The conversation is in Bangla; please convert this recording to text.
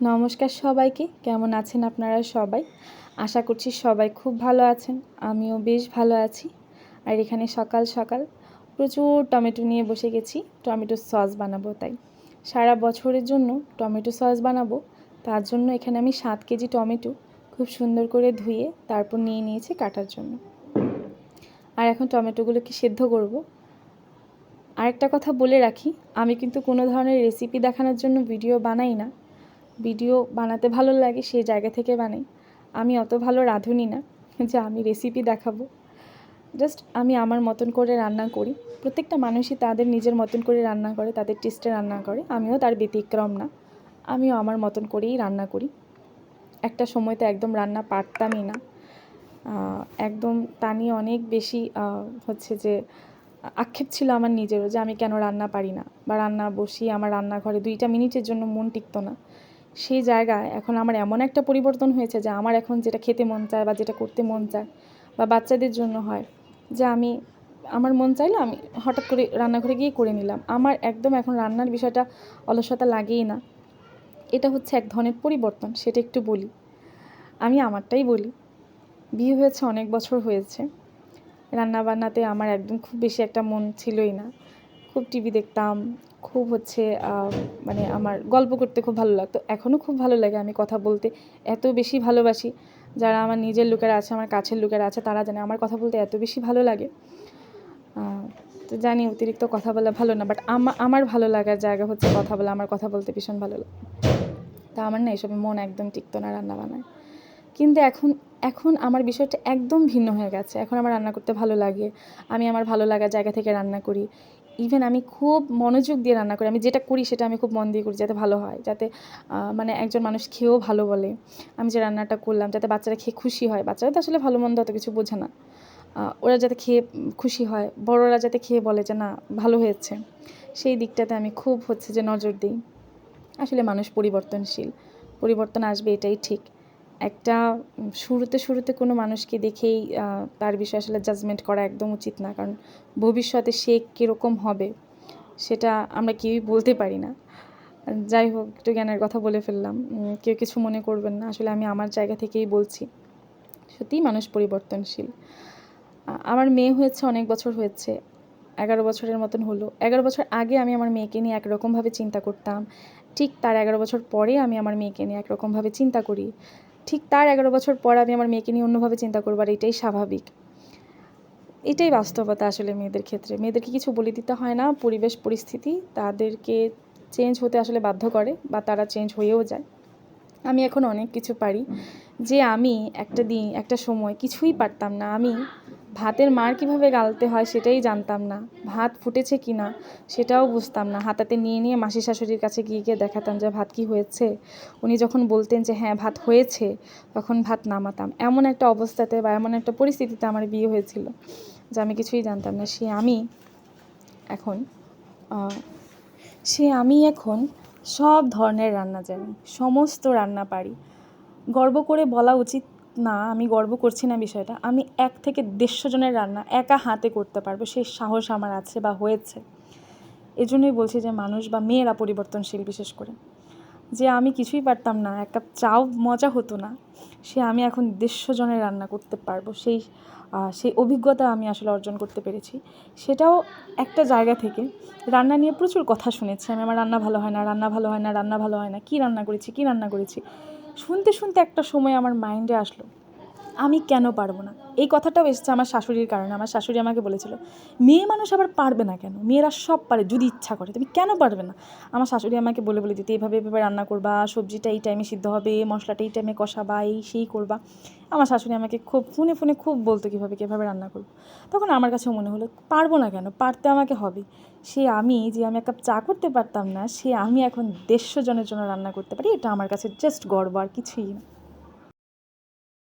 নমস্কার সবাইকে। কেমন আছেন আপনারা সবাই? আশা করছি সবাই খুব ভালো আছেন। আমিও বেশ ভালো আছি। আর এখানে সকাল সকাল প্রচুর টমেটো নিয়ে বসে গেছি। টমেটো সস বানাবো তাই। সারা বছরের জন্য টমেটো সস বানাবো। তার জন্য এখানে আমি সাত কেজি টমেটো খুব সুন্দর করে ধুয়ে তারপর নিয়ে নিয়েছি কাটার জন্য। আর এখন টমেটোগুলোকে সেদ্ধ করব? আরেকটা কথা বলে রাখি, আমি কিন্তু কোনো ধরনের রেসিপি দেখানোর জন্য ভিডিও বানাই না। ভিডিও বানাতে ভালো লাগে, সেই জায়গা থেকে বানাই। আমি অত ভালো রাঁধুনি না, যে আমি রেসিপি দেখাবো। জাস্ট আমি আমার মতন করে রান্না করি। প্রত্যেকটা মানুষই তাদের নিজের মতন করে রান্না করে, তাদের টেস্টে রান্না করে। আমিও তার ব্যতিক্রম না, আমিও আমার মতন করেই রান্না করি। একটা সময় তো একদম রান্না পারতামই না। একদম তা নিয়ে অনেক বেশি হচ্ছে যে, আক্ষেপ ছিল আমার নিজেরও যে আমি কেন রান্না পারি না। বা রান্না বসি আমার রান্নাঘরে দুইটা মিনিটের জন্য মন টিকতো না। সেই জায়গায় এখন আমার এমন একটা পরিবর্তন হয়েছে যে আমার এখন যেটা খেতে মন চায় বা যেটা করতে মন চায় বা বাচ্চাদের জন্য হয়, যে আমি, আমার মন চাইলে আমি হঠাৎ করে রান্নাঘরে গিয়ে করে নিলাম। আমার একদম এখন রান্নার বিষয়টা অলসতা লাগেই না। এটা হচ্ছে এক ধরনের পরিবর্তন, সেটা একটু বলি। আমি আমারটাই বলি। বিয়ে হয়েছে অনেক বছর হয়েছে। রান্নাবান্নাতে আমার একদম খুব বেশি একটা মন ছিলই না। খুব টিভি দেখতাম, খুব হচ্ছে মানে আমার গল্প করতে খুব ভালো লাগতো। এখনও খুব ভালো লাগে আমি কথা বলতে, এত বেশি ভালোবাসি। যারা আমার নিজের লোকেরা আছে, আমার কাছের লোকেরা আছে, তারা জানে আমার কথা বলতে এত বেশি ভালো লাগে। তো জানি অতিরিক্ত কথা বলা ভালো না বাট আমার ভালো লাগার জায়গা হচ্ছে কথা বলা, আমার কথা বলতে ভীষণ ভালো লাগে। তা আমার না এসবে মন একদম টিকতো না রান্না বান্নায়। কিন্তু এখন এখন আমার বিষয়টা একদম ভিন্ন হয়ে গেছে। এখন আমার রান্না করতে ভালো লাগে, আমি আমার ভালো লাগার জায়গা থেকে রান্না করি। ইভেন আমি খুব মনোযোগ দিয়ে রান্না করি, আমি যেটা করি সেটা আমি খুব মন দিয়ে করি যাতে ভালো হয়, যাতে মানে একজন মানুষ খেয়েও ভালো বলে। আমি যে রান্নাটা করলাম যাতে বাচ্চারা খেয়ে খুশি হয়, বাচ্চারা তো আসলে ভালো মন্দ অত কিছু বোঝে না। ওরা যাতে খেয়ে খুশি হয়, বড়রা যাতে খেয়ে বলে যে না, ভালো হয়েছে। সেই দিকটাতে আমি খুব হচ্ছে যে নজর দিই। আসলে মানুষ পরিবর্তনশীল, পরিবর্তন আসবে এটাই ঠিক। একটা শুরুতে শুরুতে কোনো মানুষকে দেখেই তার বিষয়ে আসলে জাজমেন্ট করা একদম উচিত না। কারণ ভবিষ্যতে সে কীরকম হবে, সেটা আমরা কেউই বলতে পারি না। যাই হোক, একটু জ্ঞানের কথা বলে ফেললাম। কেউ কিছু মনে করবেন না। আসলে আমি আমার জায়গা থেকেই বলছি, সত্যিই মানুষ পরিবর্তনশীল। আমার মেয়ে হয়েছে, অনেক বছর হয়েছে, এগারো বছরের মতন হলো। এগারো বছর আগে আমি আমার মেয়েকে নিয়ে একরকমভাবে চিন্তা করতাম। ঠিক তার এগারো বছর পরে আমি আমার মেয়েকে নিয়ে একরকমভাবে চিন্তা করি। ঠিক তার এগারো বছর পর আমি আমার মেয়েকে নিয়ে অন্যভাবে চিন্তা করব আর এটাই স্বাভাবিক। এটাই বাস্তবতা আসলে মেয়েদের ক্ষেত্রে। মেয়েদেরকে কিছু বলে দিতে হয় না পরিবেশ পরিস্থিতি তাদেরকে চেঞ্জ হতে আসলে বাধ্য করে বা তারা চেঞ্জ হয়েও যায়। আমি এখন অনেক কিছু পারি যে আমি একটা দিন একটা সময় কিছুই পারতাম না। আমি ভাতের মার কীভাবে গালতে হয় সেটাই জানতাম না। ভাত ফুটেছে কি না সেটাও বুঝতাম না। হাতাতে নিয়ে নিয়ে মাসি শাশুড়ির কাছে গিয়ে গিয়ে দেখাতাম যে ভাত কি হয়েছে। উনি যখন বলতেন যে হ্যাঁ ভাত হয়েছে, তখন ভাত নামাতাম। এমন একটা অবস্থাতে বা এমন একটা পরিস্থিতিতে আমার বিয়ে হয়েছিল যে আমি কিছুই জানতাম না। সে আমি এখন সে আমি এখন সব ধরনের রান্না জানি, সমস্ত রান্না পারি। গর্ব করে বলা উচিত না, আমি গর্ব করছি না বিষয়টা। আমি এক থেকে দেড়শো জনের রান্না একা হাতে করতে পারব সেই সাহস আমার আছে বা হয়েছে। এজন্যই বলছি যে মানুষ বা মেয়েরা পরিবর্তনশীল বিশেষ করে। যে আমি কিছুই পারতাম না, এক কাপ চাও মজা হতো না, সে আমি এখন দেড়শো জনের রান্না করতে পারব, সেই সেই অভিজ্ঞতা আমি আসলে অর্জন করতে পেরেছি। সেটাও একটা জায়গা থেকে। রান্না নিয়ে প্রচুর কথা শুনেছি, আমি, আমার রান্না ভালো হয় না, রান্না ভালো হয় না, রান্না ভালো হয় না, কী রান্না করেছি, কী রান্না করেছি। শুনতে শুনতে একটা সময় আমার মাইন্ডে আসলো। আমি কেন পারব না? এই কথাটাও এসেছে আমার শাশুড়ির কারণে। আমার শাশুড়ি আমাকে বলেছিল, মেয়ে মানুষ আবার পারবে না কেন? মেয়েরা সব পারে যদি ইচ্ছা করে। তুমি কেন পারবে না? আমার শাশুড়ি আমাকে বলে বলে দিতে এইভাবে এভাবে রান্না করবা, সবজিটা এই টাইমে সিদ্ধ হবে, মশলাটা এই টাইমে কষাবা, এই, সেই করবা। আমার শাশুড়ি আমাকে খুব, ফোনে ফোনে খুব বলতো কীভাবে কীভাবে রান্না করব। তখন আমার কাছেও মনে হলো, পারব না কেন? পারতে আমাকে হবে। সে আমি, যে আমি এক কাপ চা করতে পারতাম না, সে আমি এখন দেড়শো জনের জন্য রান্না করতে পারি, এটা আমার কাছে জাস্ট গর্ব, আর কিছুই না।